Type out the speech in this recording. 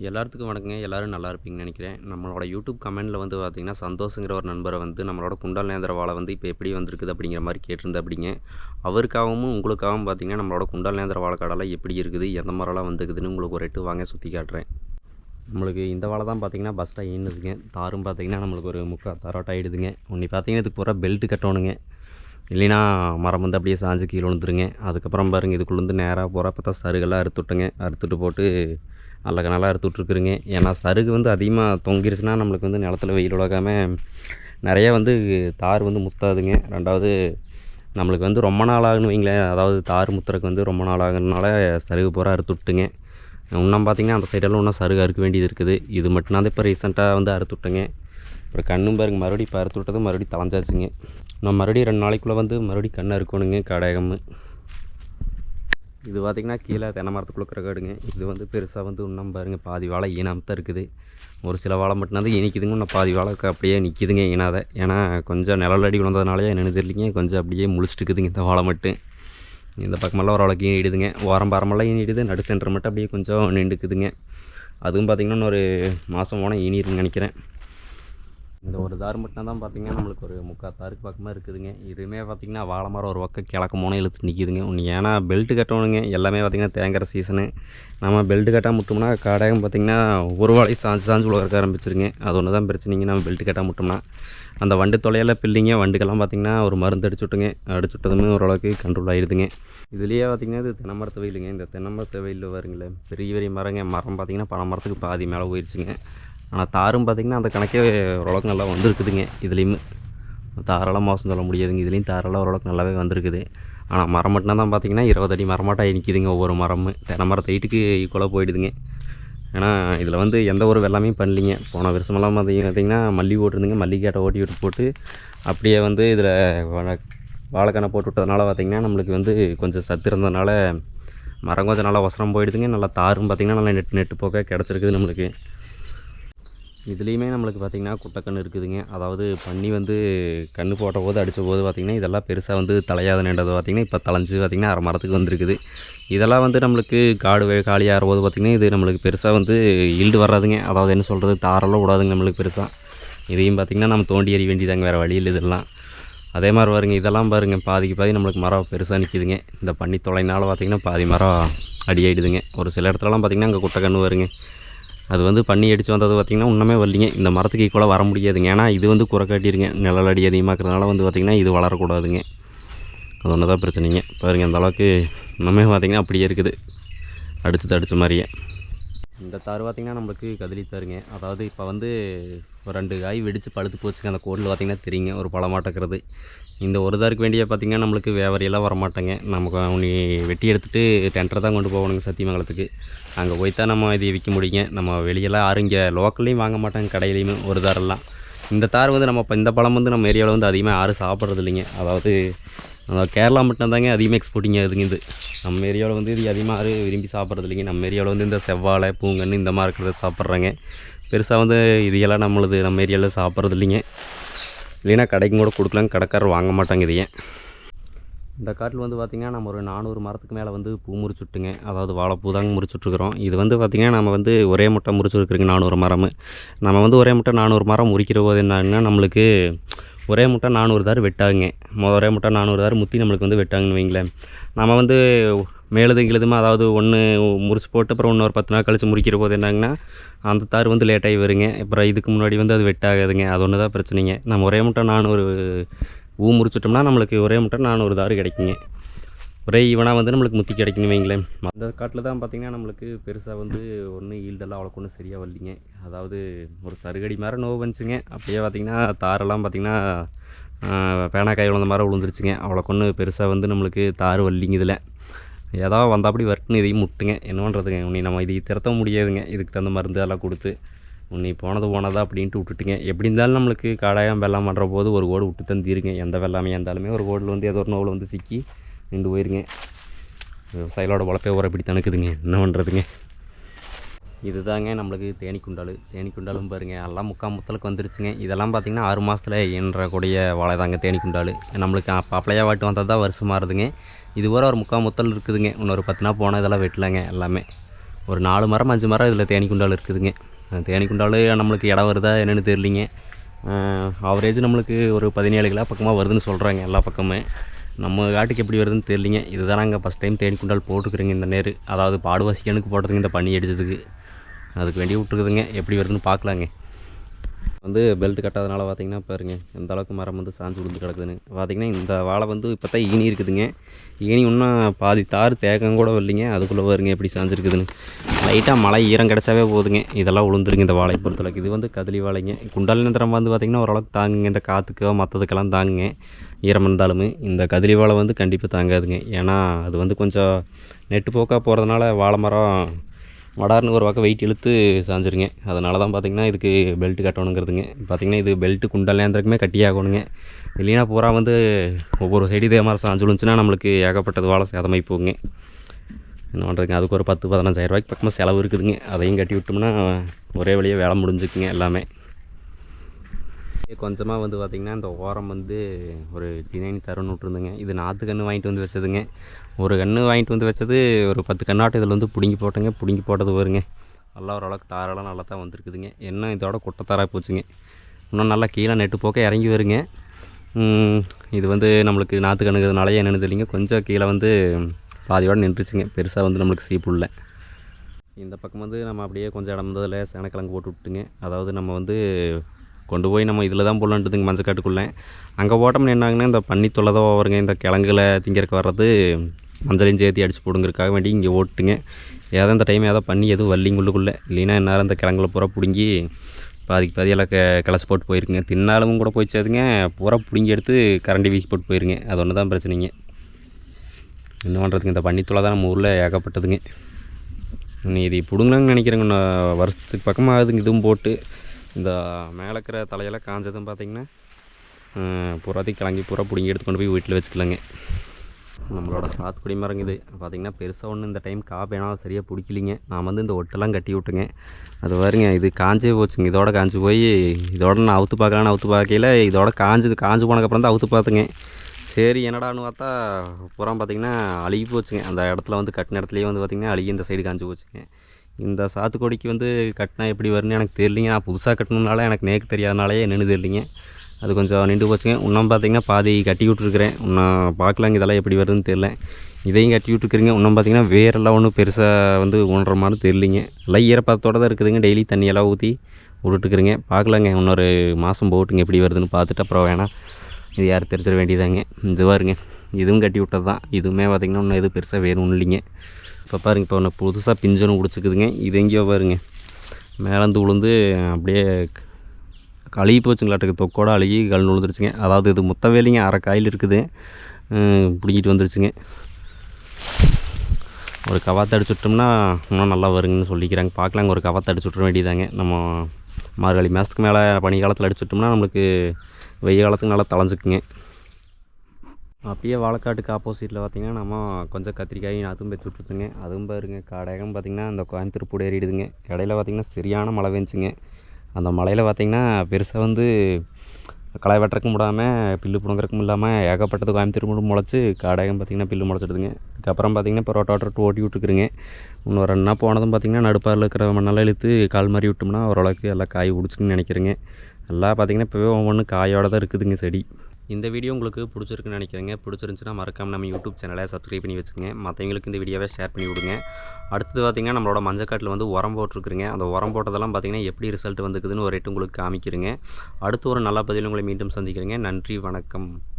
எல்லாத்துக்கும் வணக்கங்க. எல்லோரும் நல்லா இருப்பீங்கன்னு நினைக்கிறேன். நம்மளோட யூடியூப் கமெண்டில் வந்து பார்த்திங்கன்னா சந்தோஷங்கிற ஒரு நண்பரை வந்து நம்மளோட குண்டால் நேந்திர வாழை வந்து இப்போ எப்படி வந்திருக்குது அப்படிங்கிற மாதிரி கேட்டிருந்த அப்படிங்க. அவருக்காகவும் உங்களுக்காகவும் பார்த்திங்கன்னா நம்மளோட குண்டால் நேந்திர வாழை கடலாம் எப்படி இருக்குது எந்த மாதிரிலாம் வந்துக்குதுன்னு உங்களுக்கு ஒரு எட்டு வாங்க சுற்றி காட்டுறேன். நம்மளுக்கு இந்த வாழை தான் பார்த்திங்கன்னா பஸ்ட்டாக ஈனுதுங்க தாரும் பார்த்திங்கன்னா நம்மளுக்கு ஒரு முக்கால் தாரோட்டம் ஆகிடுதுங்க ஒன்று பார்த்திங்கன்னா இதுக்கு பூரா பெல்ட்டு கட்டணுங்க. இல்லைன்னா மரம் வந்து அப்படியே சாஞ்சு கீழே விழுந்துருங்க. அதுக்கப்புறம் பாருங்கள் இதுக்குள்ளேருந்து நேராக போகிறப்ப தான் சருகெல்லாம் அறுத்துட்டுங்க. அறுத்துட்டு போட்டு நல்ல நல்லா அறுத்துட்ருக்குறீங்க ஏன்னா சருகு வந்து அதிகமாக தொங்கிருச்சுன்னா நம்மளுக்கு வந்து நிலத்துல வெயில் உலகாமல் நிறைய வந்து தார் வந்து முத்தாதுங்க. ரெண்டாவது நம்மளுக்கு வந்து ரொம்ப நாள் ஆகுன்னு வைங்களேன். அதாவது தார் முத்துறதுக்கு வந்து ரொம்ப நாள் ஆகுறதுனால சருகு பூரா அறுத்து விட்டுங்க இன்னும் பார்த்திங்கன்னா அந்த சைடெல்லாம் இன்னும் சருகு அறுக்க வேண்டியது இருக்குது. இது மட்டும்தான் இப்போ ரீசெண்டாக வந்து அறுத்து விட்டுங்க. அப்புறம் கண்ணும் பாருங்க மறுபடியும் இப்போ அறுத்து விட்டது மறுபடியும் தலைஞ்சாச்சுங்க நான் மறுபடியும் ரெண்டு நாளைக்குள்ளே வந்து மறுபடியும் கண் அறுக்கணுங்க கடையகம் இது பார்த்திங்கன்னா கீழே தென்னை மரத்துக்குள்ளே இருக்கிற காடுங்க. இது வந்து பெருசாக வந்து இன்னும் பாருங்க பாதி வாழை ஈனாமத்தான் இருக்குது. ஒரு சில வாழை மட்டும்தான் இனிக்குதுங்க இன்னும் பாதி வாழை அப்படியே நிற்கிதுங்க ஈனாத ஏன்னா கொஞ்சம் நிழல் அடி விழுந்ததுனாலே என்னென்னு தெரியலிங்க கொஞ்சம் அப்படியே முழிச்சிட்டுக்குதுங்க இந்த வாழை மட்டும். இந்த பக்கமெல்லாம் ஓரளவுக்கு ஈனிடுதுங்க. ஓரம் பாரமெல்லாம் ஈனிடுது நடு சென்டர் மட்டும் அப்படியே கொஞ்சம் நின்றுக்குதுங்க. அதுவும் பார்த்திங்கன்னா இன்னொரு மாதம் போனால் ஈனிருன்னு நினைக்கிறேன். இந்த ஒரு தார் மட்டும் தான் பார்த்திங்கன்னா நம்மளுக்கு ஒரு முக்கால் தாருக்கு பக்கமாக இருக்குதுங்க. இதுவுமே பார்த்திங்கன்னா வாழை மரம் ஒரு பக்கம் கிழக்கு மோனம் இழுத்து நிற்கிதுங்க ஒன்று ஏன்னா பெல்ட்டு கட்டணுங்க. எல்லாமே பார்த்திங்கன்னா தேங்கிற சீசனு நம்ம பெல்ட்டு கட்டாம முட்டோம்னா கடையம் பார்த்திங்கன்னா ஒரு வாழை சாஞ்சு சாஞ்சு உலக ஆரம்பிச்சிருங்க. அது ஒன்று தான் பிரச்சனைங்க. நம்ம பெல்ட்டு கட்டாம முட்டோம்னா. அந்த வண்டு தொலையில் பில்லிங்க. வண்டுக்கெல்லாம் பார்த்திங்கன்னா ஒரு மருந்து அடிச்சுட்டுங்க விட்டுங்க. அடிச்சு ஓரளவுக்கு கண்ட்ரோல் ஆயிடுதுங்க இதுலேயே பார்த்திங்கன்னா இது தென்னமரத்து வெயிலுங்க. இந்த தென்னமரத்து வெயில் வருங்களேன் பெரிய பெரிய மரங்க. மரம் பார்த்திங்கன்னா பனை மரத்துக்கு பாதி மேலே போயிடுச்சுங்க ஆனால் தாரும் பார்த்திங்கன்னா அந்த கணக்கே ஓரளவுக்கு நல்லா வந்திருக்குதுங்க இதுலேயுமே. தாரெல்லாம் மோசம் சொல்ல முடியாதுங்க இதுலேயும் தாரெல்லாம் ஓரளவுக்கு நல்லாவே வந்திருக்குது. ஆனால் மரம் மட்டும் தான் பார்த்திங்கன்னா இருபது அடி மரமாட்டாக நிற்கிதுங்க ஒவ்வொரு மரமும். தென்னை மரத்தை ஹைட்டுக்கு ஈக்குவலாக போயிடுதுங்க. ஏன்னா இதில் வந்து எந்த ஒரு வெள்ளாமே பண்ணலிங்க. போன வருஷமெல்லாம் பார்த்திங்க பார்த்திங்கன்னா மல்லி ஓட்டிருந்துங்க மல்லிகேட்டை ஓட்டி விட்டு போட்டு அப்படியே வந்து இதில் வாழைக்கண்ணை போட்டு விட்டதுனால பார்த்திங்கன்னா நம்மளுக்கு வந்து கொஞ்சம் சத்து இருந்ததுனால மரம் கொஞ்சம் நல்லா ஒசரம் போயிடுதுங்க. நல்லா தாரும் பார்த்திங்கன்னா நல்லா நெட்டு நெட்டு போக்க கிடச்சிருக்குது நம்மளுக்கு. இதுலேயுமே நம்மளுக்கு பார்த்திங்கன்னா குட்டைக்கன்று இருக்குதுங்க. அதாவது பன்னி வந்து கன்று போட்ட போது அடித்த போது பார்த்திங்கன்னா இதெல்லாம் பெருசாக வந்து தலையாத நின்றது பார்த்திங்கன்னா இப்போ தலைஞ்சு பார்த்திங்கன்னா அரை மரத்துக்கு வந்திருக்குது. இதெல்லாம் வந்து நம்மளுக்கு காடு வே- காலியாகிற போது பார்த்திங்கன்னா இது நம்மளுக்கு பெருசாக வந்து ஈல்டு வராதுங்க. அதாவது என்ன சொல்கிறது தாரெல்லாம் விடாதுங்க நம்மளுக்கு பெருசாக இதையும் பார்த்திங்கன்னா நம்ம தோண்டி எறிய வேண்டியதாங்க. வேறு வழியில் இதெல்லாம். அதே மாதிரி பாருங்க இதெல்லாம் பாருங்க. பாதிக்கு பாதி நம்மளுக்கு மரம் பெருசாக நிற்கிதுங்க இந்த பன்னி தொலைனால பார்த்திங்கன்னா பாதி மரம் அடியாயிடுதுங்க ஒரு சில இடத்துலலாம் பார்த்திங்கன்னா அங்கே குட்டை கன்று வருங்க. அது வந்து பண்ணி அடித்து வந்தது பார்த்திங்கன்னா இன்னுமே வரலிங்க. இந்த மரத்துக்கு ஈக்குவலாக வர முடியாதுங்க. ஏன்னா இது வந்து குறை காட்டிடுங்க. நிழல் அடி அதிகமாக்கிறதுனால வந்து பார்த்திங்கன்னா இது வளரக்கூடாதுங்க. அது ஒன்று தான் பிரச்சனைங்க. பாருங்கள் அந்த அளவுக்கு இன்னுமே பார்த்திங்கன்னா அப்படியே இருக்குது. அடித்து தடித்த மாதிரியே. இந்த தார் பார்த்திங்கன்னா நம்மளுக்கு கதலி தாருங்க. அதாவது இப்போ வந்து ஒரு ரெண்டு காய் வெடித்து பழுத்து போச்சுங்க. அந்த கோடில் பார்த்திங்கன்னா தெரியுங்க. ஒரு பழமாட்டக்கிறது. இந்த ஒரு தாருக்கு வேண்டிய பார்த்திங்கன்னா நம்மளுக்கு வியாபாரியெல்லாம் வரமாட்டேங்க. நமக்கு உனி வெட்டி எடுத்துகிட்டு டென்டரை தான் கொண்டு போகணுங்க சத்தியமங்கலத்துக்கு. அங்கே போய் தான் நம்ம இதை விற்க முடியுங்க. நம்ம வெளியெல்லாம் யாரும் இங்கே லோக்கல்லையும் வாங்க மாட்டாங்க. கடையிலையுமே ஒரு தாரெல்லாம் இந்த தார் வந்து நம்ம இப்போ இந்த பழம் வந்து நம்ம ஏரியாவில் வந்து அதிகமாக யாரும் சாப்பிட்றது இல்லைங்க. அதாவது அதாவது கேரளா மட்டும்தாங்க அதிகமாக எக்ஸ்போர்ட்டிங் ஆகுதுங்க இது. நம்ம ஏரியாவில் வந்து இது அதிகமாக விரும்பி சாப்பிட்றது இல்லைங்க. நம்ம ஏரியாவில் வந்து இந்த செவ்வாழை பூங்கன்னு இந்த மாதிரி இருக்கிறத சாப்பிட்றாங்க. பெருசாக வந்து இதையெல்லாம் நம்மளுது நம்ம ஏரியாவில் சாப்பிட்றது இல்லைங்க. இல்லைன்னா கடைக்கும் கூட கொடுக்கலாம். கடைக்காரர் வாங்க மாட்டாங்க இதையே. இந்த காட்டில் வந்து பார்த்திங்கன்னா நம்ம ஒரு நானூறு மரத்துக்கு மேலே வந்து பூ முறிச்சுட்டுங்க. அதாவது வாழைப்பூ தாங்க முறிச்சுட்ருக்குறோம் இது வந்து பார்த்திங்கன்னா நம்ம வந்து ஒரே முட்டை முறிச்சுருக்குறோங்க நானூறு மரம். நம்ம வந்து ஒரே முட்டை நானூறு மரம் முறிக்கிற போது என்னன்னா நம்மளுக்கு ஒரே முட்டை நானூறு தார் வெட்டாங்க. ஒரே முட்டை நானூறு தார் முற்றி நம்மளுக்கு வந்து வெட்டாங்கன்னு வைங்களேன். நம்ம வந்து மேலதும் கிழதுமா அதாவது ஒன்று முறிச்சு போட்டு அப்புறம் இன்னொரு பத்து நாள் கழிச்சு முறிக்கிற போது என்னங்கன்னா அந்த தார் வந்து லேட்டாகி வருங்க. அப்புறம் இதுக்கு முன்னாடி வந்து அது வெட்டாகாதுங்க. அது ஒன்று தான் பிரச்சனைங்க. நம்ம ஒரே முட்டை நானூறு ஊ முறிச்சிட்டோம்னா நம்மளுக்கு ஒரே முட்டை நானூறு தார் கிடைக்குங்க. ஒரே ஈவனாக வந்து நம்மளுக்கு முத்தி கிடைக்கணும் வைங்களேன். அந்த காட்டில் தான் பார்த்திங்கன்னா நம்மளுக்கு பெருசாக வந்து ஒன்றும் ஈல்டெல்லாம் அவ்வளோக்கு ஒன்றும் சரியாக வரலிங்க. அதாவது ஒரு சருகடி மாதிரி நோவு வந்துச்சுங்க. அப்படியே பார்த்திங்கன்னா தாரெல்லாம் பார்த்திங்கன்னா பேனாக்காய் விழுந்த மாதிரி விழுந்துருச்சுங்க. அவ்வளோக்கு ஒன்று பெருசாக வந்து நம்மளுக்கு தார் வரலிங்க இதில். ஏதாவது வந்தாப்படி வரட்டுன்னு இதையும் முட்டுங்க. என்ன பண்ணுறதுங்க உன்னை நம்ம இதை திறத்த முடியாதுங்க. இதுக்கு தகுந்த மருந்து எல்லாம் கொடுத்து உன்னை போனது போனதா அப்படின்ட்டு விட்டுட்டுங்க. எப்படி இருந்தாலும் நம்மளுக்கு காடாயம் வெள்ளம் பண்ணுற போது ஒரு கோடு விட்டு தந்திருங்க எந்த வெள்ளாமையாக இருந்தாலுமே ஒரு கோடில் வந்து ஏதோ ஒரு நோவில் வந்து சிக்கி நின்று போயிருங்க. விவசாயிகளோட உழைப்பே ஊற இப்படி தணுக்குதுங்க. என்ன பண்ணுறதுங்க இதுதாங்க நம்மளுக்கு தேனிக்குண்டால். தேனிக்குண்டாலும் பாருங்க எல்லாம் முக்கால் முத்தலுக்கு வந்துருச்சுங்க. இதெல்லாம் பார்த்திங்கன்னா ஆறு மாதத்தில் ஈன்றக்கூடிய வாழை தாங்க தேனிக்குண்டால். நம்மளுக்கு அப்போ அப்பளையாக வாட்டு வந்தால் தான் வருஷம் மாறுதுங்க. இது வரை ஒரு முக்கால் முத்தல் இருக்குதுங்க. இன்னொரு பத்து நாள் போனால் இதெல்லாம் வெட்டலாங்க எல்லாமே. ஒரு நாலு மரம் அஞ்சு மரம் இதில் தேனி குண்டாலு இருக்குதுங்க. தேனி குண்டாலு நம்மளுக்கு இடம் வருதா என்னென்னு தெரியலிங்க. ஆவரேஜ் நம்மளுக்கு ஒரு பதினேழு கிலோ பக்கமாக வருதுன்னு சொல்கிறாங்க எல்லா பக்கமே. நம்ம காட்டுக்கு எப்படி வருதுன்னு தெரியலிங்க. இதுதான் நாங்கள் ஃபஸ்ட் டைம் தேனி குண்டால் போட்டுக்கிறோங்க இந்த நேரு. அதாவது பாடுவாசிக்கனுக்கு போட்டதுங்க இந்த பண்ணி அடிச்சதுக்கு. அதுக்கு வேண்டி விட்டுருக்குதுங்க. எப்படி வருதுன்னு பார்க்கலாங்க. வந்து பெல்ட் கட்டாதனால பார்த்தீங்கன்னா பாருங்க எந்த அளவுக்கு மரம் வந்து சாஞ்சு விழுந்து கிடக்குதுன்னு. பார்த்தீங்கன்னா இந்த வாழை வந்து இப்போ தான் ஈனி இருக்குதுங்க. ஈனி இன்னும் பாதி தார் தேக்கம் கூட வரலைங்க. அதுக்குள்ளே பாருங்க எப்படி சாஞ்சிருக்குதுன்னு. லைட்டாக மழை ஈரம் கிடச்சாவே போதுங்க. இதெல்லாம் விழுந்துருங்க இந்த வாழை பொறுத்தளவுக்கு. இது வந்து கதலி வாழைங்க. குண்டால் நிந்திரம் வந்து பார்த்திங்கன்னா ஓரளவுக்கு தாங்குங்க. இந்த காற்றுக்கோ மற்றதுக்கெல்லாம் தாங்குங்க. ஈரம் இருந்தாலுமே இந்த கதிரி வாழை வந்து கண்டிப்பாக தாங்காதுங்க. ஏன்னா அது வந்து கொஞ்சம் நெட்டு போக்காக போகிறதுனால வாழை மரம் வடார்னு ஒரு பக்கம் வெயிட் இழுத்து சாஞ்சிருங்க. அதனால தான் பார்த்திங்கன்னா இதுக்கு பெல்ட்டு கட்டணுங்கிறதுங்க. பார்த்திங்கன்னா இது பெல்ட்டு குண்டல்லேந்திரக்குமே கட்டியாகணுங்க. இல்லைன்னா பூரா வந்து ஒவ்வொரு சைடு இதே மாதிரி சாஞ்சு விழுந்துச்சுன்னா நம்மளுக்கு ஏகப்பட்டது வாழை சேதமாகி போகுங்க என்ன பண்ணுறதுங்க அதுக்கு ஒரு பத்து பதினஞ்சாயிரரூபாய்க்கு பக்கமாக செலவு இருக்குதுங்க. அதையும் கட்டி விட்டோம்னா ஒரே வழியாக வேலை முடிஞ்சுக்குங்க எல்லாமே. கொஞ்சமாக வந்து பார்த்திங்கன்னா இந்த ஓரம் வந்து ஒரு ஜினைனி தரன்னு விட்ருந்துங்க இது நாற்று கன்று வாங்கிட்டு வந்து வச்சதுங்க. ஒரு கன்று வாங்கிட்டு வந்து வச்சது ஒரு பத்து கண்ணாட்டு இதில் வந்து பிடுங்கி போட்டேங்க. பிடுங்கி போட்டது வருங்க நல்லா ஓரளவுக்கு தாரெல்லாம் நல்லா தான் வந்திருக்குதுங்க. என்ன இதோட குட்டை தாராக போச்சுங்க. இன்னும் நல்லா கீழே நெட்டு போக்க இறங்கி வருங்க. இது வந்து நம்மளுக்கு நாற்று கணுங்கிறதுனாலே என்னென்னு தெரியலிங்க. கொஞ்சம் கீழே வந்து பாதியோடு நின்றுச்சுங்க. பெருசாக வந்து நம்மளுக்கு சீப்புள்ள இந்த பக்கம் வந்து நம்ம அப்படியே கொஞ்சம் இடம் இருந்ததில் சேனக்கிழங்கு போட்டு விட்டுங்க அதாவது நம்ம வந்து கொண்டு போய் நம்ம இதில் தான் போடலான்ட்டுதுங்க மஞ்சக்காட்டுக்குள்ளே. அங்கே போட்டோம்னு என்னாங்கன்னா இந்த பன்னி தொல்லை தான் வருங்க. இந்த கிழங்குல திங்கிறக்கு வர்றது மஞ்சளையும் சேர்த்து அடிச்சு போடுங்கிறதுக்காக வேண்டி இங்கே ஓட்டுங்க. ஏதோ இந்த டைம் ஏதோ பண்ணி எதுவும் வல்லிங்குள்ளுக்குள்ளே இல்லைன்னா என்னால் இந்த கிழங்குல பூரா பிடுங்கி பாதிக்கு பாதி எல்லாம் க கிளச்சி போட்டு போயிருக்குங்க தின்னாலும் கூட போயிச்சாதுங்க பூரா பிடுங்கி எடுத்து கரண்டி வீசி போட்டு போயிருங்க. அது ஒன்று தான் பிரச்சனைங்க. என்ன பண்ணுறதுங்க இந்த பன்னித்தொலை தான் நம்ம ஊரில் ஏகப்பட்டதுங்க. நீ இது பிடுங்கலான்னு நினைக்கிறேங்க. இன்னும் வருஷத்துக்கு பக்கமாக ஆகுதுங்க இதுவும் போட்டு இந்த மேலே இருக்கிற தலையெல்லாம் காஞ்சதும் பார்த்தீங்கன்னா புறாத்தி கிளங்கி பூரா பிடுங்கி எடுத்து கொண்டு போய் வீட்டில் வச்சுக்கலாங்க. நம்மளோட சாத்துக்குடி மரம் இது. பார்த்திங்கன்னா பெருசாக ஒன்று இந்த டைம் காப்பேனா சரியாக பிடிக்கலிங்க. நான் வந்து இந்த ஒட்டெல்லாம் கட்டி விட்டுங்க அது பாருங்க இது காஞ்சே போச்சுங்க. இதோட காஞ்சு போய் இதோட நான் அவுத்து பார்க்கலான்னு அவுத்து பார்க்கையில இதோட காஞ்சது காஞ்சு போனதுக்கப்புறம் தான் அவுத்து பார்த்துங்க. சரி என்னடான்னு பார்த்தா புறம் பார்த்திங்கன்னா அழுகி போச்சுங்க. அந்த இடத்துல வந்து கட்டின இடத்துலையே வந்து பார்த்திங்கன்னா அழுகி இந்த சைடு காஞ்சு போச்சுங்க. இந்த சாத்துக்குடிக்கு வந்து கட்டினா எப்படி வரும்னு எனக்கு தெரியலிங்க. நான் புதுசாக கட்டணுனால எனக்கு நேக்கு தெரியாதனாலே என்னென்னு தெரியலிங்க. அது கொஞ்சம் நின்று போச்சுங்க. இன்னும் பார்த்தீங்கன்னா பாதி கட்டி விட்ருக்குறேன் இன்னும் பார்க்கலாங்க இதெல்லாம் எப்படி வருதுன்னு தெரில இதையும் கட்டி விட்டுருக்குறீங்க. இன்னும் பார்த்தீங்கன்னா வேரெல்லாம் ஒன்றும் பெருசாக வந்து உணர்ற மாதிரி தெரியலிங்க. எல்லாம் ஈரப்பதத்தோடு தான் இருக்குதுங்க. டெய்லி தண்ணியெல்லாம் ஊற்றி விட்டுட்டுருக்குறீங்க பார்க்கலாங்க. இன்னொரு மாதம் போட்டுங்க எப்படி வருதுன்னு பார்த்துட்டு அப்புறம் வேணாம் இது யார் தெரிஞ்சிட வேண்டியதாங்க. இது பாருங்க. இதுவும் கட்டி விட்டது தான். இதுவுமே பார்த்திங்கன்னா இன்னும் எதுவும் பெருசாக வேணும் இல்லைங்க. இப்போ பாருங்க இப்போ ஒன்று புதுசாக பிஞ்சனும் பிடிச்சிக்குதுங்க இது எங்கேயோ பாருங்க. மேலேந்து உளுந்து அப்படியே அழுகி போச்சுங்களாட்டுக்கு தொக்கோட அழுகி கல் விழுந்துருச்சுங்க. அதாவது இது மொத்த வேலைங்க அரை காயில் இருக்குது. பிடிங்கிட்டு பிடிக்கிட்டு வந்துருச்சுங்க. ஒரு கவாத்தை அடிச்சு விட்டோம்னா இன்னும் நல்லா வருங்கன்னு சொல்லிக்கிறாங்க. பார்க்கலாங்க ஒரு கவாத்தை அடிச்சு விட்ற வேண்டியதாங்க நம்ம மார்கழி மாதத்துக்கு மேலே பனி காலத்தில் அடிச்சு விட்டோம்னா நம்மளுக்கு வெய்ய காலத்துக்கு நல்லா தளைஞ்சுக்குங்க. அப்படியே வாழைக்காட்டுக்கு ஆப்போசிட்டில் பார்த்தீங்கன்னா நம்ம கொஞ்சம் கத்திரிக்காயும் அதுவும் வச்சு விட்ருத்துங்க அதுவும் பாருங்க காடகம் பார்த்திங்கன்னா அந்த கோயம்புத்தூர் பூட ஏறிடுதுங்க. இடையில பார்த்திங்கன்னா சரியான மழை பெஞ்சுங்க. அந்த மலையில் பார்த்திங்கன்னா பெருசாக வந்து களை வெட்டுறக்கும் விடாமல் பில்லு புணங்குறக்கும் இல்லாமல் ஏகப்பட்டது கோயம்புத்தூர் மூணு முளைச்சி காடகம் பார்த்திங்கன்னா பில்லு முளைச்சிடுதுங்க. அதுக்கப்புறம் பார்த்திங்கன்னா இப்போ ரோட்டோட்டர் ஓட்டி விட்டுருக்குறேங்க. இன்னும் ரெண்டு நாள் போனதும் பார்த்திங்கன்னா நடுப்பாரில் இருக்கிற மண்ணெல்லாம் இழுத்து கால் மாதிரி விட்டோம்னா ஓரளவுக்கு எல்லாம் காய் பிடிச்சிக்குன்னு நினைக்கிறேங்க. எல்லாம் பார்த்திங்கன்னா இப்போவே ஒவ்வொன்று காயோட தான் இருக்குதுங்க செடி. இந்த வீடியோ உங்களுக்கு பிடிச்சிருக்குன்னு நினைக்கிறேங்க. பிடிச்சிருந்துச்சுன்னா மறக்காம நம்ம யூடியூப் சேனலை சப்ஸ்கிரைப் பண்ணி வச்சுக்கோங்க. மற்றவங்களுக்கு இந்த வீடியோவை ஷேர் பண்ணி விடுங்க. அடுத்தது பார்த்திங்கன்னா நம்மளோட மஞ்சக்காட்டில் வந்து உரம் போட்டிருக்குறேங்க அந்த உரம் போட்டதெல்லாம் பார்த்திங்கன்னா எப்படி ரிசல்ட் வந்துக்குதுன்னு ஒரு ரேட்டு உங்களுக்கு காமிக்கிறேங்க. அடுத்து ஒரு நல்ல பதிவில் உங்களை மீண்டும் சந்திக்கிறேங்க. நன்றி வணக்கம்.